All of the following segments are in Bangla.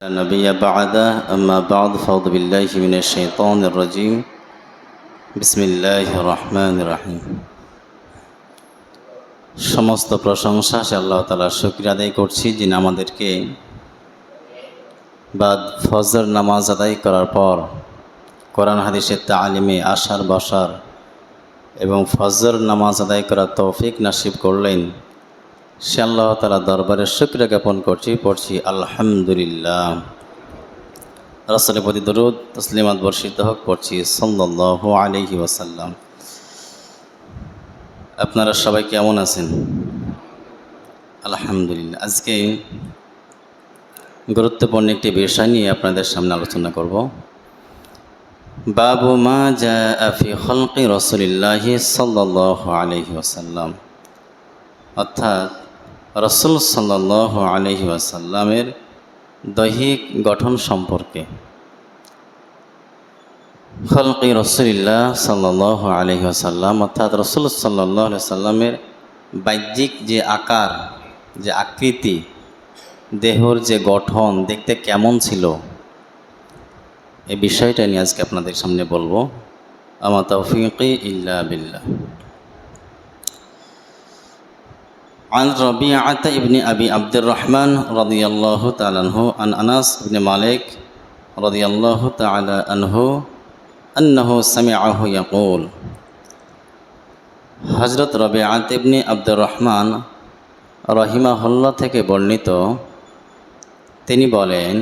لا نبي بعده أما بعد فأعوذ بالله من الشيطان الرجيم بسم الله الرحمن الرحيم সমস্ত প্রশংসা সে আল্লাহ তালা শুক্রিয়া আদায় করছি যিনি আমাদেরকে বাদ ফজর নামাজ আদায় করার পর কোরআন হাদিসের তালিমে আসার বসার এবং ফজর নামাজ আদায় করার তৌফিক নাসিব করলেন সে আল্লাহ তালা দরবারে শুক্রিয়া জ্ঞাপন করছি, পড়ছি আলহামদুলিল্লাহ। রাসলের প্রতি দরুদ, তসলিমাত বর্ষিত হোক, পড়ছি সাল্লাহ আলহি ওয়াসাল্লাম। আপনারা সবাই কেমন আছেন? আলহামদুলিল্লাহ। আজকে গুরুত্বপূর্ণ একটি বিষয় নিয়ে আপনাদের সামনে আলোচনা করব। বাবু মা জা আফি হলকি রসুলিল্লাহ সাল্লাহ আলহি ওসাল্লাম অর্থাৎ রসুল সাল্লাহ আলহি ওয়াসাল্লামের দৈহিক গঠন সম্পর্কে। খলকি রসুলিল্লাহ সাল্লাহ আলহি আসাল্লাম অর্থাৎ রসুল সাল্লাহ সাল্লামের বাহ্যিক যে আকার, যে আকৃতি, দেহর যে গঠন দেখতে কেমন ছিল এই বিষয়টা নিয়ে আজকে আপনাদের সামনে বলব। আমা তৌফিকি ইল্লা বিল্লাহ। عن ربيعة ابن أبي عبد الرحمن رضي الله تعالى عنه عن أنس بن مالك رضي الله تعالى عنه أنه سمعه يقول হজরত রবিআত ইবনি আব্দুর রহমান রহিমাহুল্লাহ থেকে বর্ণিত তিনি বলেন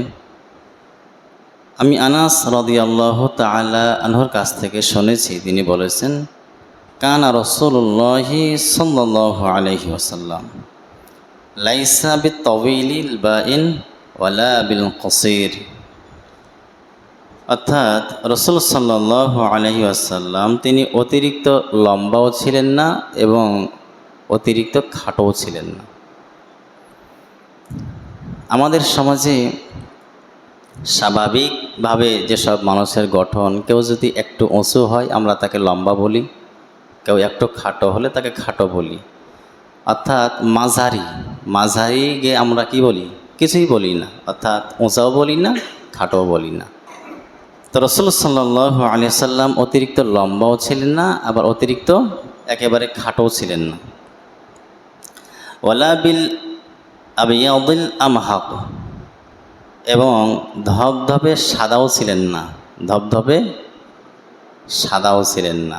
আমি আনাস রদিয়াল্লাহ তালা আনহর কাছ থেকে শুনেছি তিনি বলেছেন কানা রসুল্লাহি সাল্লাহ আলহি ওসাল্লাম লাইসা বি তবিলিল বা ইন ওয়ালা বিল কসির অর্থাৎ রসুল সাল্লাহ আলহি আসাল্লাম তিনি অতিরিক্ত লম্বাও ছিলেন না এবং অতিরিক্ত খাটোও ছিলেন না। আমাদের সমাজে স্বাভাবিকভাবে যেসব মানুষের গঠন কেউ যদি একটু উঁচু হয়, আমরা তাকে লম্বা বলি। কেউ একটু খাটো হলে তাকে খাটো বলি। অর্থাৎ মাঝারি মাঝারি গে আমরা কি বলি? কিছুই বলি না। অর্থাৎ উঁচাও বলি না, খাটোও বলি না। তো রসুল সাল্লাহ আলি সাল্লাম অতিরিক্ত লম্বাও ছিলেন না, আবার অতিরিক্ত একেবারে খাটোও ছিলেন না। ওলা বিল আবিয়াউদ্দিল আমহাক, এবং ধবধবে সাদাও ছিলেন না, ধবধবে সাদাও ছিলেন না।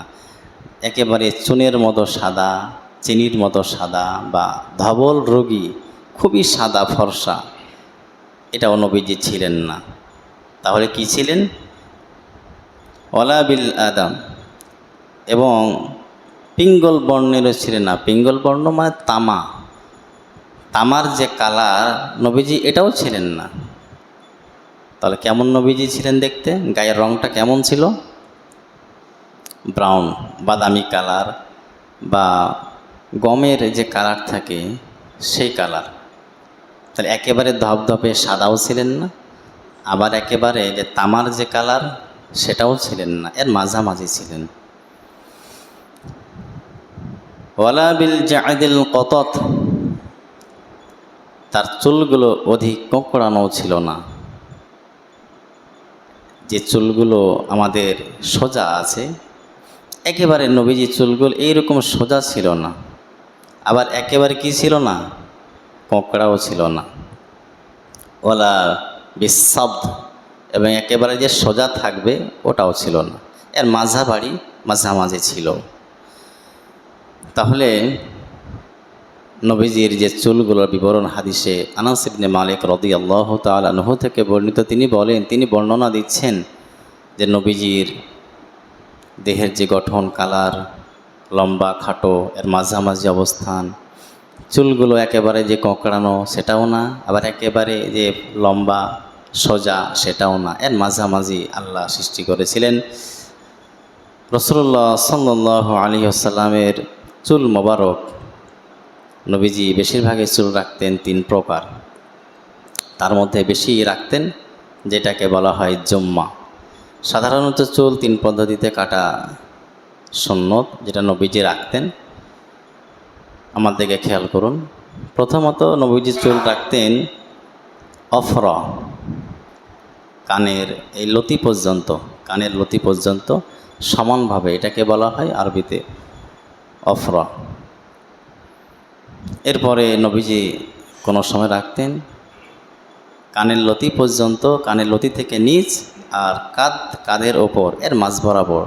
একেবারে চুনের মতো সাদা, চিনির মতো সাদা বা ধবল রোগী খুবই সাদা ফর্সা এটা নবীজি ছিলেন না। তাহলে কি ছিলেন? ওলাবিল আদাম। এবং পিঙ্গল বর্ণেরও ছিলেন না। পিঙ্গল বর্ণ মানে তামা। তামার যে কালার, নবীজি এটাও ছিলেন না। তাহলে কেমন নবীজি ছিলেন দেখতে? গায়ের রংটা কেমন ছিল? ব্রাউন, বাদামি কালার বা গমের যে কালার থাকে সেই কালার। তাহলে একেবারে ধপধপে সাদাও ছিলেন না, আবার একেবারে যে তামার যে কালার সেটাও ছিলেন না, এর মাঝামাঝি ছিলেন। ওয়ালা বিল জায়দিল কতত, তার চুলগুলো অধিক কোঁকড়ানো ছিল না। যে চুলগুলো আমাদের সোজা আছে একেবারে নবীজি চুলগুলো এইরকম সোজা ছিল না। আবার একেবারে কি ছিল না? কোঁকড়াও ছিল না। ওলা বিশব্দ এবং একেবারে যে সোজা থাকবে ওটাও ছিল না। এর মাঝাবাড়ি মাঝামাঝি ছিল। তাহলে নবীজির যে চুলগুলোর বিবরণ হাদিসে আনাস ইবনে মালিক রদি আল্লাহ তালহ থেকে বর্ণিত, তিনি বলেন, তিনি বর্ণনা দিচ্ছেন যে নবীজির দেহের যে গঠন, কালার, লম্বা, খাটো, এর মাঝামাঝি অবস্থান, চুলগুলো একেবারে যে কোঁকড়ানো সেটাও না, আবার একেবারে যে লম্বা, সোজা সেটাও না, এর মাঝামাঝি আল্লাহ সৃষ্টি করেছিলেন। রসুল্লাহ সাল্লাহ আলী আসাল্লামের চুল মোবারক, নবীজি বেশিরভাগই চুল রাখতেন তিন প্রকার। তার মধ্যে বেশি রাখতেন, যেটাকে বলা হয় জম্মা। সাধারণত চুল তিন পদ্ধতিতে কাটা সন্ন্যত যেটা নবীজি রাখতেন। আমার দিকে খেয়াল করুন। প্রথমত নবীজি চুল রাখতেন অফর, কানের এই লতি পর্যন্ত, কানের লতি পর্যন্ত সমানভাবে, এটাকে বলা হয় আরবিতে অফর। এরপরে নবীজি কোনো সময় রাখতেন কানের লতি পর্যন্ত, কানের লতি থেকে নিচ আর কাঁধ, কাঁধের ওপর, এর মাঝ বরাবর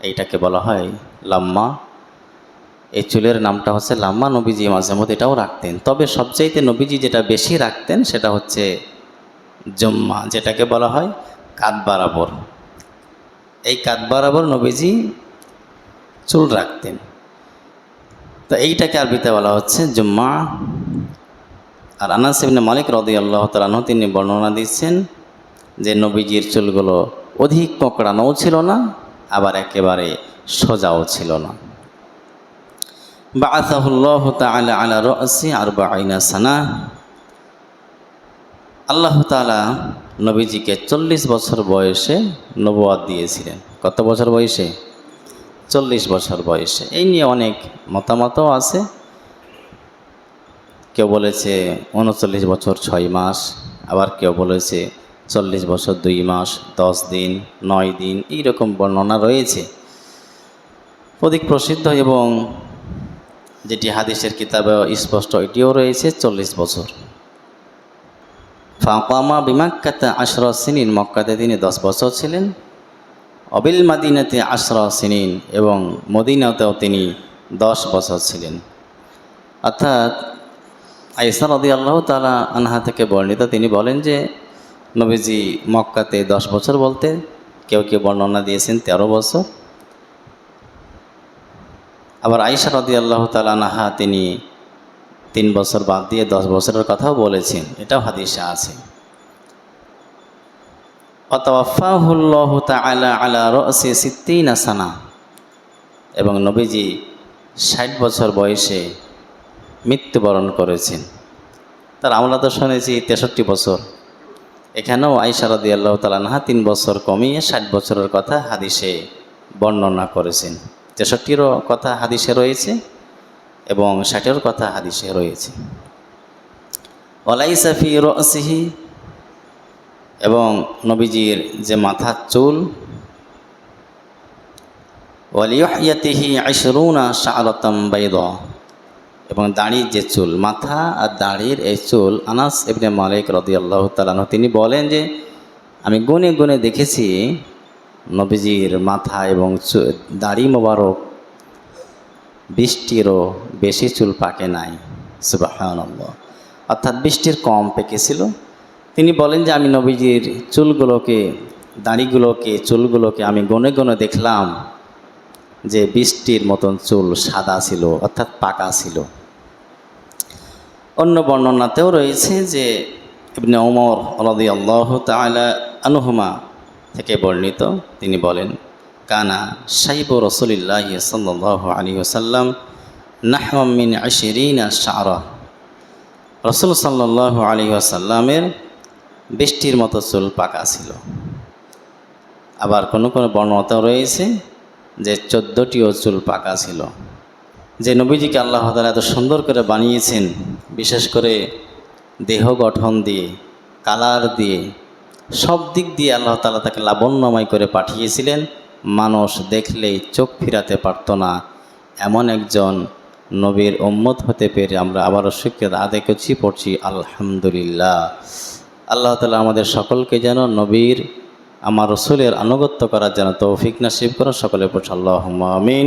এইটাকে বলা হয় লাম্মা। এই চুলের নামটা হচ্ছে লাম্মা। নবীজি মাঝে মধ্যে এটাও রাখতেন। তবে সবচাইতে নবীজি যেটা বেশি রাখতেন সেটা হচ্ছে জম্মা, যেটাকে বলা হয় কাঁধ বরাবর। এই কাঁধ বরাবর নবীজি চুল রাখতেন। তো এইটাকে আরবিতে বলা হচ্ছে জুম্মা। আর আনাস ইবনে মালিক রদি আল্লাহ তালাহ তিনি বর্ণনা দিচ্ছেন যে নবীজির চুলগুলো অধিক কোঁকড়ানোও ছিল না, আবার একেবারে সোজাও ছিল না। বাআসাহুল্লাহ তাআলা আলা রাসি আরবাঈনা সানা। আল্লাহ তাআলা নবীজিকে চল্লিশ বছর বয়সে নবুয়াদ দিয়েছিলেন। কত বছর বয়সে? চল্লিশ বছর বয়সে। এই নিয়ে অনেক মতামতও আছে। কেউ বলেছে উনচল্লিশ বছর ছয় মাস, আবার কেউ বলেছে চল্লিশ বছর, দুই মাস, দশ দিন, নয় দিন, এইরকম বর্ণনা রয়েছে। অধিক প্রসিদ্ধ এবং যেটি হাদিসের কিতাবে স্পষ্ট, এটিও রয়েছে চল্লিশ বছর। ফাঁকামা বিমাক্কাতে আশরা সিনিন, মক্কাতে তিনি দশ বছর ছিলেন। অবিল মাদিনাতে আশরা সিনিন এবং মদিনাতেও তিনি দশ বছর ছিলেন। অর্থাৎ আইসা রদি আল্লাহ তালা আনহা থেকে বর্ণিত তিনি বলেন যে নবীজি মক্কাতে দশ বছর বলতে, কেউ কেউ বর্ণনা দিয়েছেন তেরো বছর। আবার আইসা রদি আল্লাহ তালা আনহা তিনি তিন বছর বাদ দিয়ে দশ বছরের কথাও বলেছেন, এটাও হাদিসা আছে। আসানা এবং নবীজি ষাট বছর বয়সে মৃত্যুবরণ করেছেন। তার আমরা তো শুনেছি তেষট্টি বছর। এখানেও আইসারদি আল্লাহ তালানহা তিন বছর কমিয়ে ষাট বছরের কথা হাদিসে বর্ণনা করেছেন। তেষট্টিরও কথা হাদিসে রয়েছে এবং ষাটের কথা হাদিসে রয়েছে। ওলাইসাফি রসিহি এবং নবীজির যে মাথার চুল ওয়ালিয়াতিহি আশরুনা শাহরতম বাইদ। এবং দাড়ির যে চুল, মাথা আর দাড়ির এই চুল, আনাস ইবনে মালিক রদি আল্লাহ তালানো তিনি বলেন যে, আমি গুনে গুনে দেখেছি নবীজির মাথা এবং দাড়ি মোবারক বৃষ্টিরও বেশি চুল পাকে নাই। সুবাহ অর্থাৎ বৃষ্টির কম পেকেছিল তিনি বলেন যে, আমি নবীজির চুলগুলোকে, দাড়িগুলোকে, চুলগুলোকে আমি গনে গনে দেখলাম যে, বৃষ্টির মতন চুল সাদা ছিল, অর্থাৎ পাকা ছিল। অন্য বর্ণনাতেও রয়েছে যে ইবনে ওমর আলাদি আল্লাহ তালা আনুহুমা থেকে বর্ণিত। তিনি বলেন, কানা সাইব রসুলিল্লাহ সাল্লাহ আলী ওসাল্লাম নাহমিন আশিরিনা শাহরা রসুল সাল্লাহ আলী আসাল্লামের বৃষ্টির মতো চুল পাকা ছিল। আবার কোনো কোনো বর্ণতাও রয়েছে যে চোদ্দোটিও চুল পাকা ছিল। যে নবীজিকে আল্লাহ তালা এত সুন্দর করে বানিয়েছেন, বিশেষ করে দেহ গঠন দিয়ে, কালার দিয়ে, সব দিক দিয়ে আল্লাহ তালা তাকে লাবণ্যময় করে পাঠিয়েছিলেন। মানুষ দেখলেই চোখ ফিরাতে পারত না। এমন একজন নবীর উম্মত হতে পেরে আমরা আবারও স্বীকৃত আদায় করছি, পড়ছি, আলহামদুলিল্লাহ। আল্লাহ তালা আমাদের সকলকে যেন নবীর, আমার রসুলের আনুগত্য করার যেন তৌফিক নাসিব করা সকলের পর আল্লাহ আমিন।